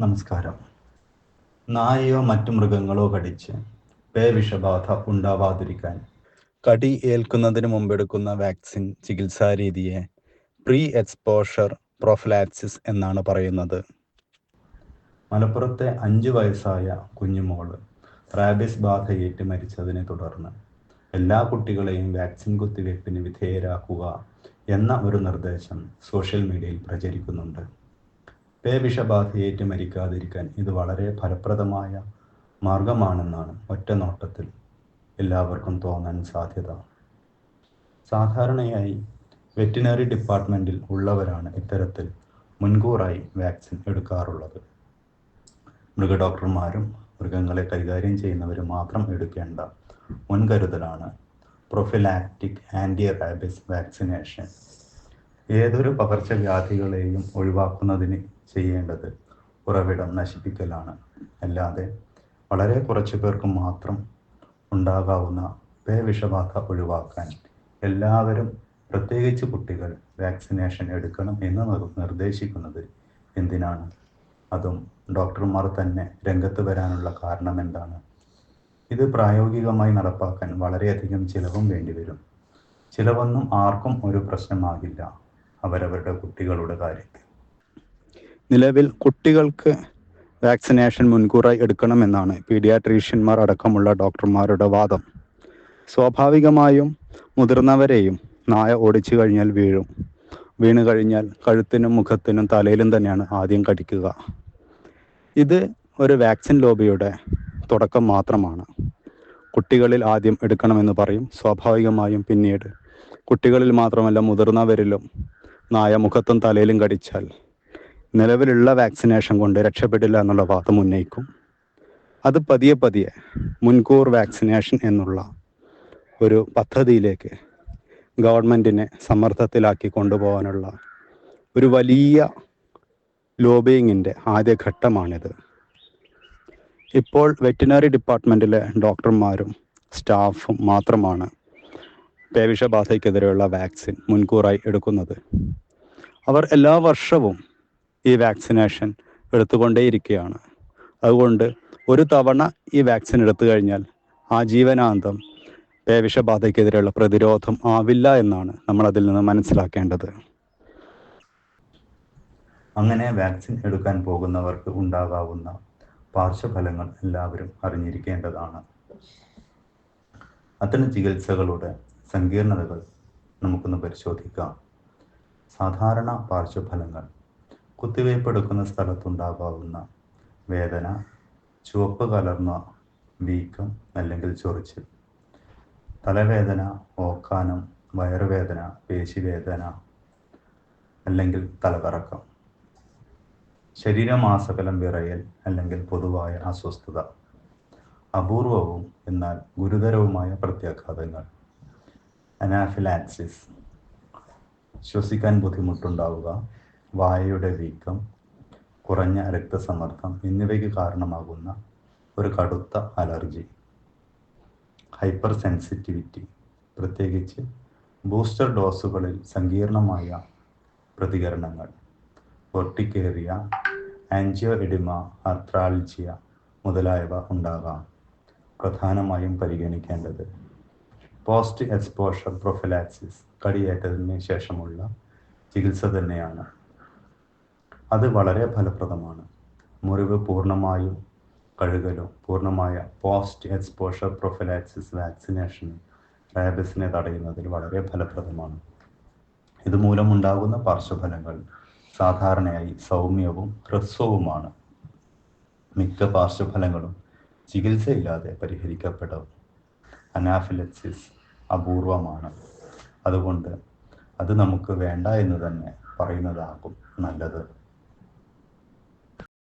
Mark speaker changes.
Speaker 1: നമസ്കാരം. നായയോ മറ്റു മൃഗങ്ങളോ കടിച്ച് പേവിഷബാധ ഉണ്ടാവാതിരിക്കാൻ കടി ഏൽക്കുന്നതിന് മുമ്പെടുക്കുന്ന വാക്സിൻ ചികിത്സാ രീതിയെ പ്രീ എക്സ്പോഷർ പ്രൊഫലാക്സിസ് എന്നാണ് പറയുന്നത്. മലപ്പുറത്തെ അഞ്ചു വയസ്സായ കുഞ്ഞുമോൾ റാബിസ് ബാധയേറ്റ് മരിച്ചതിനെ തുടർന്ന് എല്ലാ കുട്ടികളെയും വാക്സിൻ കുത്തിവയ്പ്പിന് വിധേയരാക്കുക എന്ന ഒരു നിർദ്ദേശം സോഷ്യൽ മീഡിയയിൽ പ്രചരിക്കുന്നുണ്ട്. പേവിഷബാധയേറ്റ് മരിക്കാതിരിക്കാൻ ഇത് വളരെ ഫലപ്രദമായ മാർഗമാണെന്നാണ് ഒറ്റ നോട്ടത്തിൽ എല്ലാവർക്കും തോന്നാൻ സാധ്യത. സാധാരണയായി വെറ്റിനറി ഡിപ്പാർട്ട്മെന്റിൽ ഉള്ളവരാണ് ഇത്തരത്തിൽ മുൻകൂറായി വാക്സിൻ എടുക്കാറുള്ളത്. മൃഗഡോക്ടർമാരും മൃഗങ്ങളെ കൈകാര്യം ചെയ്യുന്നവരും മാത്രം എടുക്കേണ്ട മുൻകരുതലാണ് പ്രൊഫിലാക്റ്റിക് ആന്റി റാബിസ് വാക്സിനേഷൻ. ഏതൊരു പകർച്ചവ്യാധികളെയും ഒഴിവാക്കുന്നതിന് ചെയ്യേണ്ടത്. ഉറവിടം നശിപ്പിക്കലാണ്. അല്ലാതെ വളരെ കുറച്ച് പേർക്ക് മാത്രം ഉണ്ടാകാവുന്ന പേവിഷബാധ ഒഴിവാക്കാൻ എല്ലാവരും പ്രത്യേകിച്ച് കുട്ടികൾ വാക്സിനേഷൻ എടുക്കണം എന്ന് നിർ- നിർദ്ദേശിക്കുന്നത് എന്തിനാണ്? അതും ഡോക്ടർമാർ തന്നെ രംഗത്ത് വരാനുള്ള കാരണം എന്താണ്? ഇത് പ്രായോഗികമായി നടപ്പാക്കാൻ വളരെയധികം ചിലവും വേണ്ടിവരും ചിലവൊന്നും ആർക്കും ഒരു പ്രശ്നമാകില്ല. അവരവരുടെ കുട്ടികളുടെ കാര്യത്തിൽ. നിലവിൽ കുട്ടികൾക്ക് വാക്സിനേഷൻ മുൻകൂറായി എടുക്കണമെന്നാണ് പീഡിയാട്രീഷ്യന്മാർ അടക്കമുള്ള ഡോക്ടർമാരുടെ വാദം. സ്വാഭാവികമായും മുതിർന്നവരെയും നായ ഓടിച്ചു കഴിഞ്ഞാൽ വീഴും. വീണ് കഴിഞ്ഞാൽ കഴുത്തിനും മുഖത്തിനും തലയിലും തന്നെയാണ് ആദ്യം കടിക്കുക. ഇത് ഒരു വാക്സിൻ ലോബിയുടെ തുടക്കം മാത്രമാണ്. കുട്ടികളിൽ ആദ്യം എടുക്കണമെന്ന് പറയും. സ്വാഭാവികമായും പിന്നീട് കുട്ടികളിൽ മാത്രമല്ല മുതിർന്നവരിലും നായ മുഖത്തും തലയിലും കടിച്ചാൽ നിലവിലുള്ള വാക്സിനേഷൻ കൊണ്ട് രക്ഷപ്പെടില്ല എന്നുള്ള വാദം ഉന്നയിക്കും. അത് പതിയെ പതിയെ മുൻകൂർ വാക്സിനേഷൻ എന്നുള്ള ഒരു പദ്ധതിയിലേക്ക് ഗവൺമെന്റിനെ സമ്മർദ്ദത്തിലാക്കി കൊണ്ടുപോകാനുള്ള ഒരു വലിയ ലോബിയിങ്ങിന്റെ ആദ്യഘട്ടമാണിത്. ഇപ്പോൾ വെറ്റിനറി ഡിപ്പാർട്ട്മെന്റിലെ ഡോക്ടർമാരും സ്റ്റാഫും മാത്രമാണ് പേവിഷബാധയ്ക്കെതിരെയുള്ള വാക്സിൻ മുൻകൂറായി എടുക്കുന്നത്. അവർ എല്ലാ വർഷവും ഈ വാക്സിനേഷൻ എടുത്തുകൊണ്ടേയിരിക്കുകയാണ്. അതുകൊണ്ട് ഒരു തവണ ഈ വാക്സിൻ എടുത്തു കഴിഞ്ഞാൽ ആ ജീവനാന്തം പേവിഷബാധയ്ക്കെതിരെയുള്ള പ്രതിരോധം ആവില്ല എന്നാണ് നമ്മൾ അതിൽ നിന്ന് മനസ്സിലാക്കേണ്ടത്. അങ്ങനെ വാക്സിൻ എടുക്കാൻ പോകുന്നവർക്ക് ഉണ്ടാകാവുന്ന പാർശ്വഫലങ്ങൾ എല്ലാവരും അറിഞ്ഞിരിക്കേണ്ടതാണ്. അത്തരം ചികിത്സകളുടെ സങ്കീർണതകൾ നമുക്കൊന്ന് പരിശോധിക്കാം. സാധാരണ പാർശ്വഫലങ്ങൾ കുത്തിവയ്പ് എടുക്കുന്ന സ്ഥലത്തുണ്ടാകാവുന്ന വേദന ചുവപ്പ് കലർന്ന വീക്കം അല്ലെങ്കിൽ ചൊറിച്ചിൽ തലവേദന ഓക്കാനം വയറുവേദന പേശിവേദന അല്ലെങ്കിൽ തലകറക്കം ശരീരമാസകലം വിറയൽ അല്ലെങ്കിൽ പൊതുവായ അസ്വസ്ഥത അപൂർവവും എന്നാൽ ഗുരുതരവുമായ പ്രത്യാഘാതങ്ങൾ അനാഫിലാക്സിസ് ശ്വസിക്കാൻ ബുദ്ധിമുട്ടുണ്ടാവുക വായയുടെ വീക്കം കുറഞ്ഞ രക്തസമ്മർദ്ദം എന്നിവയ്ക്ക് കാരണമാകുന്ന ഒരു കടുത്ത അലർജി. ഹൈപ്പർ സെൻസിറ്റിവിറ്റി പ്രത്യേകിച്ച് ബൂസ്റ്റർ ഡോസുകളിൽ സങ്കീർണമായ പ്രതികരണങ്ങൾ. ഒട്ടിക്കേറിയ ആൻജിയോ എഡിമ ആർത്രാൾജിയ മുതലായവ ഉണ്ടാകാം. പ്രധാനമായും പരിഗണിക്കേണ്ടത് പോസ്റ്റ് എക്സ്പോഷർ പ്രൊഫിലാക്സിസ് കടിയേറ്റതിന് ശേഷമുള്ള ചികിത്സ തന്നെയാണ്. അത് വളരെ ഫലപ്രദമാണ്. മുറിവ് പൂർണമായും കഴുകലും പൂർണമായ പോസ്റ്റ് എക്സ്പോഷർ പ്രൊഫിലാക്സിസ് വാക്സിനേഷൻ റാബിസിനെ തടയുന്നതിൽ വളരെ ഫലപ്രദമാണ്. ഇതുമൂലമുണ്ടാകുന്ന പാർശ്വഫലങ്ങൾ സാധാരണയായി സൗമ്യവും ഹ്രസ്വവുമാണ്. മിക്ക പാർശ്വഫലങ്ങളും ചികിത്സയില്ലാതെ പരിഹരിക്കപ്പെടും. അനാഫിലക്സിസ് അപൂർവമാണ്. അതുകൊണ്ട് അത് നമുക്ക് വേണ്ട എന്ന് തന്നെ പറയുന്നതാകും നല്ലത്.